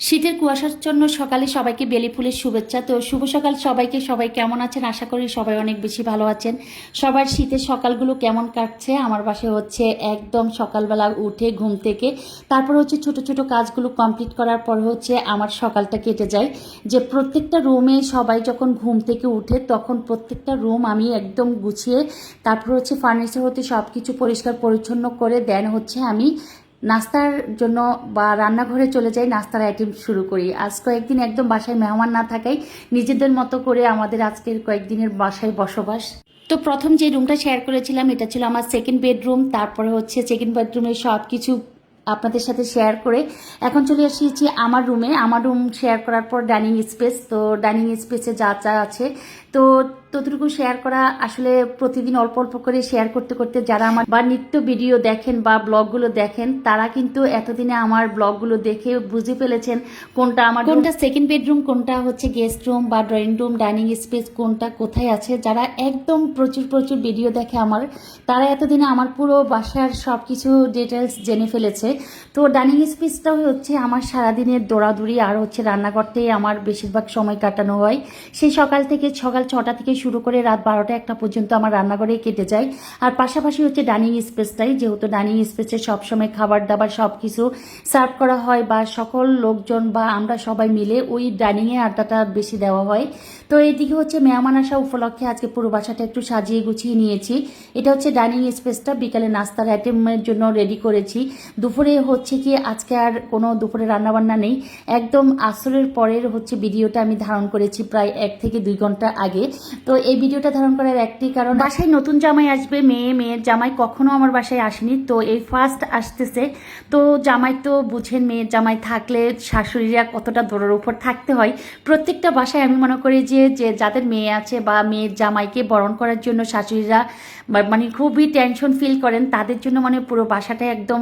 শীতের কুয়াশার জন্য সকালে সবাইকে বেলি ফুলের শুভেচ্ছা। তো শুভ সকাল সবাইকে। সবাই কেমন আছেন? আশা করি সবাই অনেক বেশি ভালো আছেন। সবার শীতের সকালগুলো কেমন কাটছে? আমার বাসায় হচ্ছে একদম সকালবেলা উঠে ঘুম থেকে। তারপর হচ্ছে ছোট ছোট কাজগুলো কমপ্লিট করার পর হচ্ছে আমার সকালটা কেটে যায়। যে প্রত্যেকটা রুমে সবাই যখন ঘুম থেকে উঠে, তখন প্রত্যেকটা রুম আমি একদম গুছিয়ে, তারপর হচ্ছে ফার্নিচার হতে সব কিছু পরিষ্কার পরিচ্ছন্ন করে দেন হচ্ছে আমি নাস্তার জন্য বা রান্নাঘরে চলে যাই, নাস্তার আইটেম শুরু করি। আজ কয়েকদিন একদম বাসায় মেহমান না থাকাই নিজেদের মতো করে আমাদের আজকের কয়েকদিনের বাসায় বসবাস। তো প্রথম যে রুমটা শেয়ার করেছিলাম, এটা ছিল আমার সেকেন্ড বেডরুম তারপরে হচ্ছে সেকেন্ড বেডরুমে সব কিছু আপনাদের সাথে শেয়ার করে এখন চলে এসেছি আমার রুমে আমার রুম শেয়ার করার পর ডাইনিং স্পেস তো ডাইনিং স্পেসে যা যা আছে। তো ততটুকু শেয়ার করা আসলে প্রতিদিন অল্প অল্প করে শেয়ার করতে করতে যারা আমার বা নিত্য ভিডিও দেখেন বা ব্লগগুলো দেখেন, তারা কিন্তু এতদিনে আমার ব্লগগুলো দেখে বুঝে ফেলেছেন কোনটা আমার কোনটা সেকেন্ড বেডরুম কোনটা হচ্ছে গেস্ট রুম বা ড্রয়িং রুম ডাইনিং স্পেস কোনটা কোথায় আছে। যারা একদম প্রচুর প্রচুর ভিডিও দেখে আমার, তারা এতদিনে আমার পুরো বাসার সব কিছু ডিটেলস জেনে ফেলেছে। তো ডাইনিং স্পেসটাও হচ্ছে আমার সারাদিনের দৌড়াদৌড়ি আর হচ্ছে রান্নাঘরটাই আমার বেশিরভাগ সময় কাটানো হয়। সেই সকাল থেকে সকাল ছটা থেকে শুরু করে রাত বারোটা একটা পর্যন্ত আমার রান্নাঘরে কেটে যায়। আর পাশাপাশি হচ্ছে ডাইনিং স্পেসটাই যেহেতু ডাইনিং স্পেসে সবসময় খাবার দাবার সব কিছু সার্ভ করা হয় বা সকল লোকজন বা আমরা সবাই মিলে ওই ডাইনিংয়ে আড্ডাটা বেশি দেওয়া হয়। তো এইদিকে হচ্ছে মেহমান আসা উপলক্ষে আজকে পুরো বাসাটা একটু সাজিয়ে গুছিয়ে নিয়েছি। এটা হচ্ছে ডাইনিং স্পেসটা বিকালে নাস্তার আইটেমের জন্য রেডি করেছি। দুপুরে হচ্ছে কি আজকে আর কোনো দুপুরে রান্নাবান্না নেই। একদম আসরের পরের হচ্ছে ভিডিওটা আমি ধারণ করেছি প্রায় এক থেকে দুই ঘণ্টা আগে। তো এই ভিডিওটা ধারণ করার একটি কারণ, বাসায় নতুন জামাই আসবে, মেয়ে, মেয়ের জামাই কখনো আমার বাসায় আসেনি, তো এই ফার্স্ট আসতেছে। তো জামাই তো বুঝেন, মেয়ের জামাই থাকলে শাশুড়িরা কতটা দৌড়ের উপর থাকতে হয়। প্রত্যেকটা বাসায় আমি মনে করি যে যে যাদের মেয়ে আছে বা মেয়ের জামাইকে বরণ করার জন্য শাশুড়িরা মানে খুবই টেনশন ফিল করেন, তাদের জন্য মানে পুরো বাসাটা একদম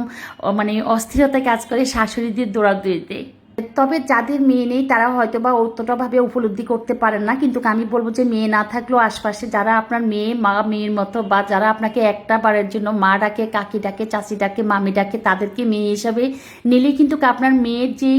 মানে অস্থিরতা কাজ করে শাশুড়িদের দৌড়াদৌড়িতে। তবে যাদের মেয়ে নেই, তারা হয়তো বা অতটাভাবে উপলব্ধি করতে পারেন না। কিন্তু আমি বলব যে, মেয়ে না থাকলেও আশপাশে যারা আপনার মেয়ে, মা, মেয়ের মতো বা যারা আপনাকে একটা বারের জন্য মা ডাকে, কাকি ডাকে, চাচি ডাকে, মামি ডাকে, তাদেরকে মেয়ে হিসাবে নিলেই কিন্তু আপনার মেয়ের যে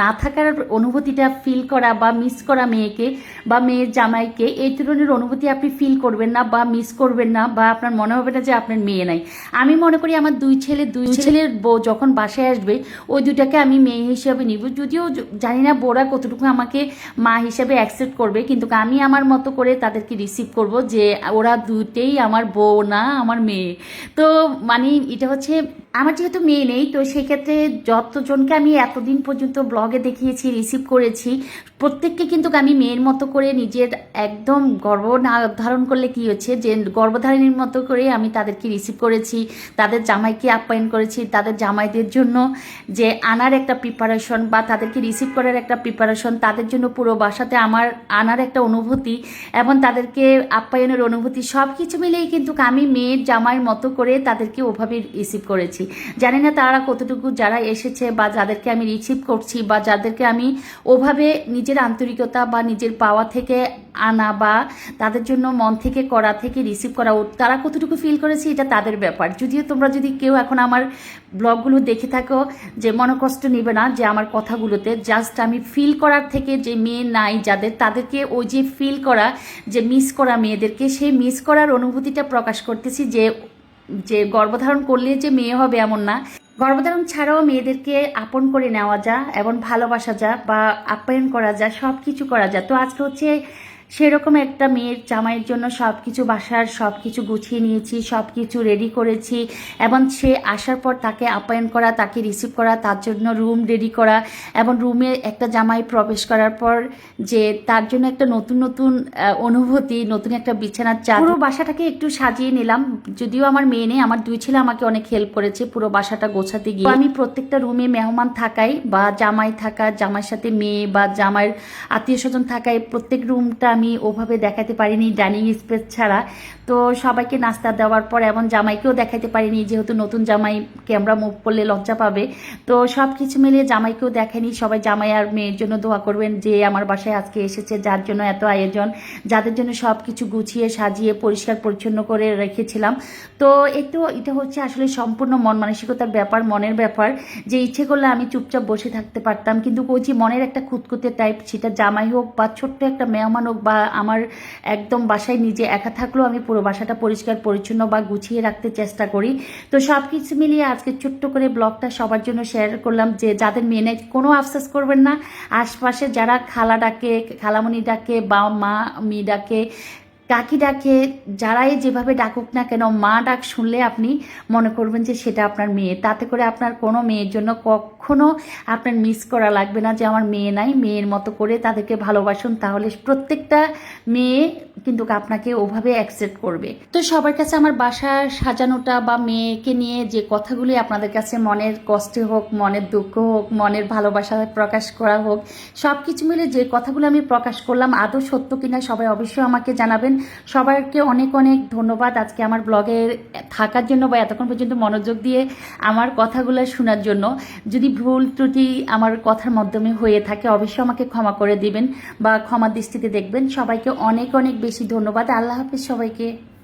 না থাকার অনুভূতিটা ফিল করা বা মিস করা মেয়েকে বা মেয়ের জামাইকে এই ধরনের অনুভূতি আপনি ফিল করবেন না বা মিস করবেন না বা আপনার মনে হবে না যে আপনার মেয়ে নাই। আমি মনে করি আমার দুই ছেলে দুই ছেলের বউ যখন বাসায় আসবে ওই দুটাকে আমি মেয়ে হিসাবে নিব। যদিও জানি না বোরা কতটুকু আমাকে মা হিসাবে অ্যাকসেপ্ট করবে কিন্তু আমি আমার মতো করে তাদেরকে রিসিভ করব যে ওরা দুটেই আমার বউ না আমার মেয়ে। তো মানে এটা হচ্ছে আমার যেহেতু মেয়ে নেই, তো সেক্ষেত্রে যতজনকে আমি এতদিন পর্যন্ত ব্লগে দেখিয়েছি রিসিভ করেছি, প্রত্যেককে কিন্তু আমি মেয়ের মতো করে নিজের একদম গর্ব না ধারণ করলে কি হচ্ছে? যে গর্ভধারণের মতো করে আমি তাদেরকে রিসিভ করেছি, তাদের জামাইকে আপ্যায়ন করেছি, তাদের জামাইদের জন্য যে আনার একটা প্রিপারেশন বা তাদেরকে রিসিভ করার একটা প্রিপারেশন তাদের জন্য পুরো বাসাতে আমার আনার একটা অনুভূতি এবং তাদেরকে আপ্যায়নের অনুভূতি সব কিছু মিলেই কিন্তু আমি মেয়ের জামাইয়ের মতো করে তাদেরকে ওভাবে রিসিভ করেছি। জানি না তারা কতটুকু যারা এসেছে বা যাদেরকে আমি রিসিভ করছি বা যাদেরকে আমি ওভাবে নিজের আন্তরিকতা বা নিজের পাওয়া থেকে আনা বা তাদের জন্য মন থেকে করা থেকে রিসিভ করা তারা কতটুকু ফিল করেছে এটা তাদের ব্যাপার। যদিও তোমরা যদি কেউ এখন আমার ব্লগগুলো দেখে থাকো যে মনকষ্ট নেবে না যে আমার কথাগুলোতে জাস্ট আমি ফিল করার থেকে যে মেয়ে নাই যাদের, তাদেরকে ওই যে ফিল করা, যে মিস করা মেয়েদেরকে, সেই মিস করার অনুভূতিটা প্রকাশ করতেছি যে যে গর্ভধারণ করলে যে মেয়ে হবে এমন না। গর্ভধারণ ছাড়াও মেয়েদেরকে আপন করে নেওয়া যা এবং ভালোবাসা যা বা আপ্যায়ন করা যা সব কিছু করা যা। তো আজকে হচ্ছে সেরকম একটা মেয়ের জামাইয়ের জন্য সব কিছু বাসার সব কিছু গুছিয়ে নিয়েছি সব কিছু রেডি করেছি এবং সে আসার পর তাকে আপ্যায়ন করা, তাকে রিসিভ করা, তার জন্য রুম রেডি করা এবং রুমে একটা জামাই প্রবেশ করার পর যে তার জন্য একটা নতুন নতুন অনুভূতি, নতুন একটা বিছানার চাদর পুরো বাসাটাকে একটু সাজিয়ে নিলাম। যদিও আমার মেয়ে নেই, আমার দুই ছেলে আমাকে অনেক হেল্প করেছে পুরো বাসাটা গোছাতে গিয়ে। আমি প্রত্যেকটা রুমে মেহমান থাকাই বা জামাই থাকা, জামাইয়ের সাথে মেয়ে বা জামাইয়ের আত্মীয় স্বজন থাকায় প্রত্যেক রুমটা আমি ওভাবে দেখাতে পারিনি ডাইনিং স্পেস ছাড়া। তো সবাইকে নাস্তা দেওয়ার পর এমন জামাইকেও দেখাতে পারিনি, যেহেতু নতুন জামাই ক্যামেরা মুভ করলে লজ্জা পাবে। তো সব কিছু মিলিয়ে জামাইকেও দেখেনি সবাই জামাই আর মেয়ের জন্য দোয়া করবেন যে আমার বাসায় আজকে এসেছে, যার জন্য এত আয়োজন, যাদের জন্য সব কিছু গুছিয়ে, সাজিয়ে, পরিষ্কার, পরিচ্ছন্ন করে রেখেছিলাম। তো একটু এটা হচ্ছে আসলে সম্পূর্ণ মন মানসিকতার ব্যাপার, মনের ব্যাপার। যে ইচ্ছে করলে আমি চুপচাপ বসে থাকতে পারতাম, কিন্তু যে মনের একটা খুঁতখুঁতে টাইপ সেটা জামাই হোক বা ছোট্ট একটা মেহমান হোক বা আমার একদম বাসায় নিজে একা থাকলেও আমি পুরো বাসাটা পরিষ্কার, পরিচ্ছন্ন বা গুছিয়ে রাখতে চেষ্টা করি। তো সব কিছু মিলিয়ে আজকে ছোট্ট করে ব্লগটা সবার জন্য শেয়ার করলাম যে যাদের মেনে কোনো আফসোস করবেন না, আশপাশে যারা খালা ডাকে খালামণি ডাকে বা মা মি ডাকে কাকি ডাকে, যারাই যেভাবে ডাকুক না কেন, মা ডাক শুনলে আপনি মনে করবেন যে সেটা আপনার মেয়ে। তাতে করে আপনার কোনো মেয়ের জন্য কখনো আপনার মিস করা লাগবে না যে আমার মেয়ে নাই, মেয়ের মতো করে তাদেরকে ভালোবাসুন, তাহলে প্রত্যেকটা মেয়ে কিন্তু আপনাকে ওভাবে অ্যাকসেপ্ট করবে। তো সবার কাছে আমার বাসা সাজানোটা বা মেয়েকে নিয়ে যে কথাগুলি আপনাদের কাছে মনের কষ্টে হোক, মনের দুঃখ হোক, মনের ভালোবাসা প্রকাশ করা হোক সব কিছু মিলে যে কথাগুলো আমি প্রকাশ করলাম, আদৌ সত্য কিনা সবাই অবশ্যই আমাকে জানাবেন। সবাইকে অনেক অনেক ধন্যবাদ আজকে আমার ব্লগে থাকার জন্য বা এতক্ষণ পর্যন্ত মনোযোগ দিয়ে আমার কথাগুলো শোনার জন্য। যদি ভুল ত্রুটি আমার কথার মাধ্যমে হয়ে থাকে, অবশ্যই আমাকে ক্ষমা করে দিবেন বা ক্ষমা দৃষ্টিতে দেখবেন। সবাইকে অনেক অনেক বেশি ধন্যবাদ। আল্লাহ হাফিজ সবাইকে।